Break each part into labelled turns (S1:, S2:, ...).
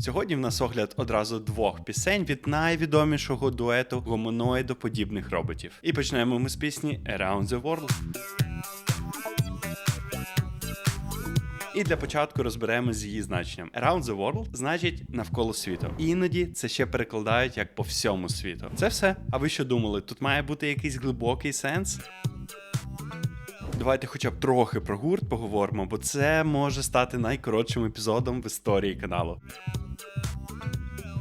S1: Сьогодні в нас огляд одразу двох пісень від найвідомішого дуету гуманоїдоподібних роботів. І почнемо ми з пісні Around the World. І для початку розберемо з її значенням. Around the world значить навколо світу. Іноді це ще перекладають як по всьому світу. Це все. А ви що думали? Тут має бути якийсь глибокий сенс? Давайте хоча б трохи про гурт поговоримо, бо це може стати найкоротшим епізодом в історії каналу. love.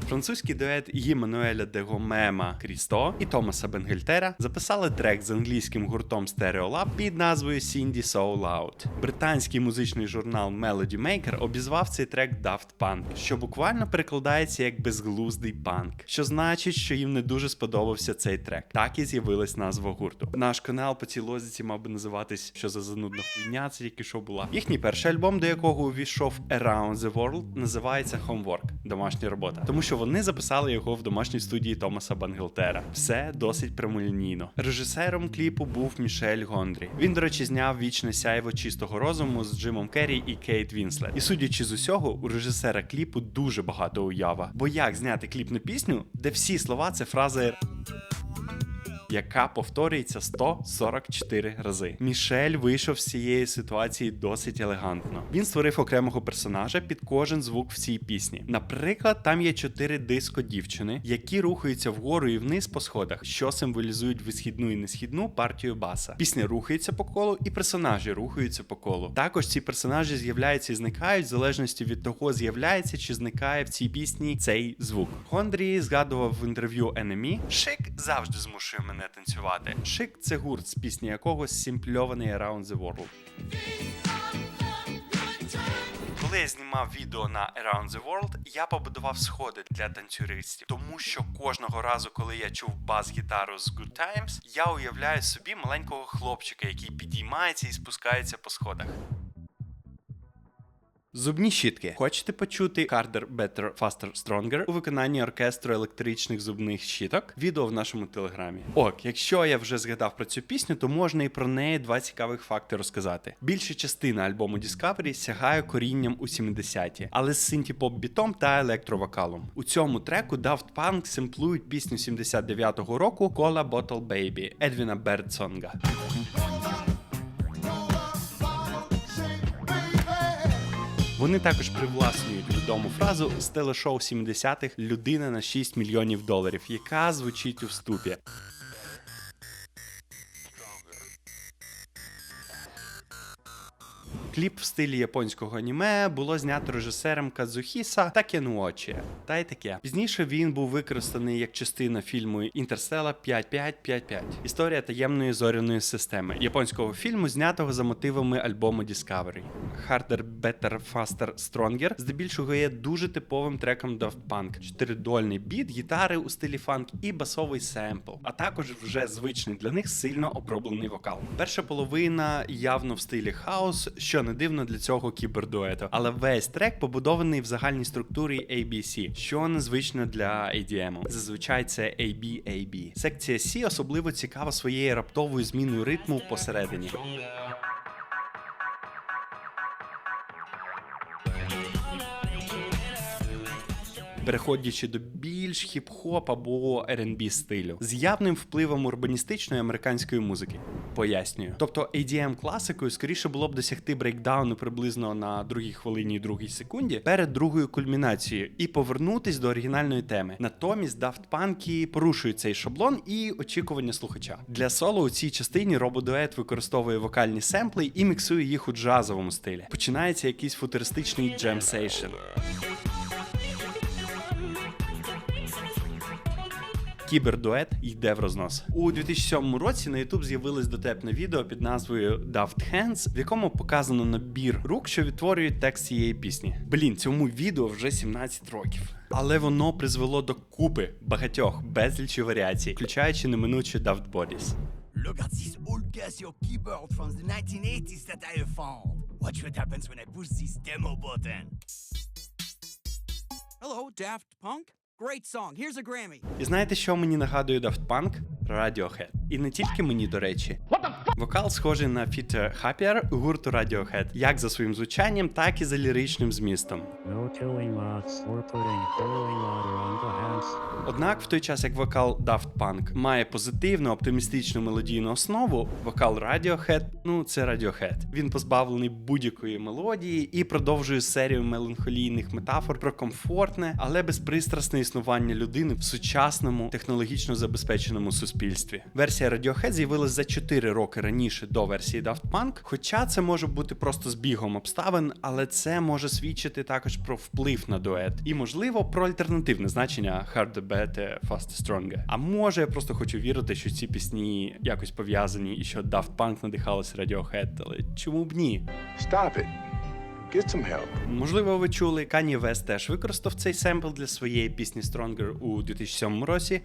S1: Французький дует Їмануеля де Гомема Крісто і Томаса Бенгельтера записали трек з англійським гуртом Stereolab під назвою Cindy So Loud. Британський музичний журнал Melody Maker обізвав цей трек Daft Punk, що буквально перекладається як безглуздий панк, що значить, що їм не дуже сподобався цей трек. Так і з'явилась назва гурту. Наш канал по цій лозіці мав би називатись Що за занудна хуйня, це тільки що була. Їхній перший альбом, до якого увійшов Around the World, називається Homework домашня робота, тому що вони записали його в домашній студії Томаса Бангелтера. Все досить прямолінійно. Режисером кліпу був Мішель Гондрі. Він, до речі, зняв вічне сяйво чистого розуму з Джимом Керрі і Кейт Вінслет. І судячи з усього, у режисера кліпу дуже багато уява. Бо як зняти кліп на пісню, де всі слова це фрази яка повторюється 144 рази. Мішель вийшов з цієї ситуації досить елегантно. Він створив окремого персонажа під кожен звук в цій пісні. Наприклад, там є чотири диско дівчини, які рухаються вгору і вниз по сходах, що символізують висхідну і несхідну партію баса. Пісня рухається по колу, і персонажі рухаються по колу. Також ці персонажі з'являються і зникають в залежності від того, з'являється чи зникає в цій пісні цей звук. Хондрі згадував в інтерв'ю NME, Шик завжди змушує мене танцювати. Шик це гурт з пісні якого сімпльований Around the World. Коли я знімав відео на Around the World, я побудував сходи для танцюристів, тому що кожного разу, коли я чув бас-гітару з Good Times, я уявляю собі маленького хлопчика, який підіймається і спускається по сходах. Зубні щітки. Хочете почути Harder, Better, Faster, Stronger у виконанні оркестру електричних зубних щіток? Відео в нашому телеграмі. Ок, якщо я вже згадав про цю пісню, то можна і про неї два цікавих факти розказати. Більша частина альбому Discovery сягає корінням у 70-ті, але з синті-поп бітом та електровокалом. У цьому треку Daft Punk семплують пісню 79-го року Cola Bottle Baby Едвіна Бердсонга. Вони також привласнюють відому фразу з телешоу 70-х Людина на 6 мільйонів доларів, яка звучить у вступі. Кліп в стилі японського аніме було знято режисером Казухіса Такенуочі. Та й таке. Пізніше він був використаний як частина фільму Інтерстела 5555. Історія таємної зоряної системи японського фільму, знятого за мотивами альбому Discovery. Harder, Better, Faster, Stronger здебільшого є дуже типовим треком Daft Punk. Чотиридольний біт, гітари у стилі фанк і басовий семпл, а також вже звичний для них сильно оброблений вокал. Перша половина явно в стилі хаос, що не дивно для цього кібердуету, але весь трек побудований в загальній структурі ABC, що незвично для ADM. Зазвичай це AB-AB. Секція C особливо цікава своєю раптовою зміною ритму посередині. Переходячи до більш хіп-хоп або R&B стилю з явним впливом урбаністичної американської музики. Пояснюю. Тобто ADM класикою скоріше було б досягти брейкдауну приблизно на другій хвилині другій секунді перед другою кульмінацією і повернутись до оригінальної теми. Натомість Daft Punk порушують цей шаблон і очікування слухача. Для соло у цій частині рободует використовує вокальні семпли і міксує їх у джазовому стилі. Починається якийсь футуристичний джемсейшн. Кібердует йде в рознос. У 2007 році на YouTube з'явилось дотепне відео під назвою Daft Hands, в якому показано набір рук, що відтворюють текст цієї пісні. Блін, цьому відео вже 17 років. Але воно призвело до купи багатьох безлічі варіацій, включаючи неминуче Daft Bodies.
S2: Look at this old Casio keyboard from the 1980s that I found. Watch what happens when I push this demo button.
S3: Hello, Daft Punk. Great song. Here's a Grammy.
S1: І знаєте, що мені нагадує Daft Punk? Radiohead. І не тільки мені, до речі. Вокал схожий на Фітер Хаппер гурту Radiohead, як за своїм звучанням, так і за ліричним змістом. Однак, в той час як вокал Daft Punk має позитивну оптимістичну мелодійну основу, вокал Radiohead, ну це Radiohead. Він позбавлений будь-якої мелодії і продовжує серію меланхолійних метафор про комфортне, але безпристрасне існування людини в сучасному технологічно забезпеченому суспільстві. Версія Radiohead з'явилась за 4 роки раніше до версії Daft Punk, хоча це може бути просто збігом обставин, але це може свідчити також про вплив на дует і, можливо, про альтернативне значення Harder, Better, Faster, Stronger. А може, я просто хочу вірити, що ці пісні якось пов'язані і що Daft Punk надихалися Radiohead, але чому б ні?
S4: Stop it. Get some help.
S1: Можливо, ви чули, Kanye West теж використав цей семпл для своєї пісні Stronger у 2007 році.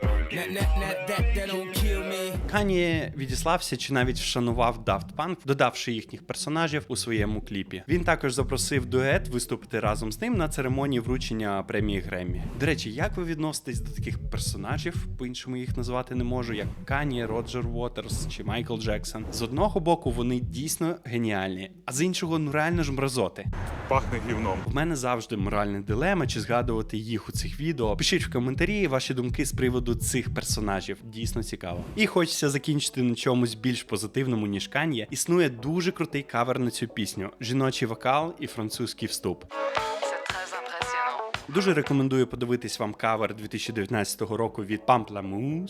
S1: Кані відіслався чи навіть вшанував Daft Punk, додавши їхніх персонажів у своєму кліпі. Він також запросив дует виступити разом з ним на церемонії вручення премії Греммі. До речі, як ви відноситесь до таких персонажів? По-іншому їх назвати не можу, як Кані, Роджер Уотерс чи Майкл Джексон. З одного боку, вони дійсно геніальні, а з іншого ну реально ж мразоти.
S4: Пахне гівном.
S1: В мене завжди моральна дилема, чи згадувати їх у цих відео. Пишіть в коментарі ваші думки з приводу цих персонажів. Дійсно цікаво. І хочеться закінчити на чомусь більш позитивному, ніж Кан'є. Існує дуже крутий кавер на цю пісню: жіночий вокал і французький вступ. Дуже рекомендую подивитись вам кавер 2019 року від
S5: deux,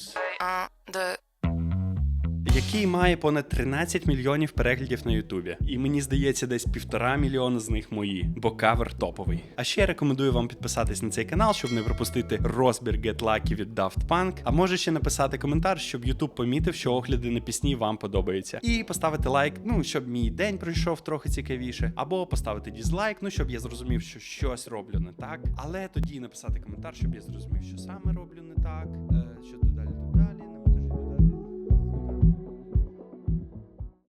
S1: який має понад 13 мільйонів переглядів на Ютубі. І мені здається, десь півтора мільйона з них мої, бо кавер топовий. А ще рекомендую вам підписатись на цей канал, щоб не пропустити розбір Get Lucky від Daft Punk. А може ще написати коментар, щоб Ютуб помітив, що огляди на пісні вам подобаються. І поставити лайк, ну щоб мій день пройшов трохи цікавіше, або поставити дізлайк, ну щоб я зрозумів, що щось роблю не так. Але тоді написати коментар, щоб я зрозумів, що саме роблю не так. Е, що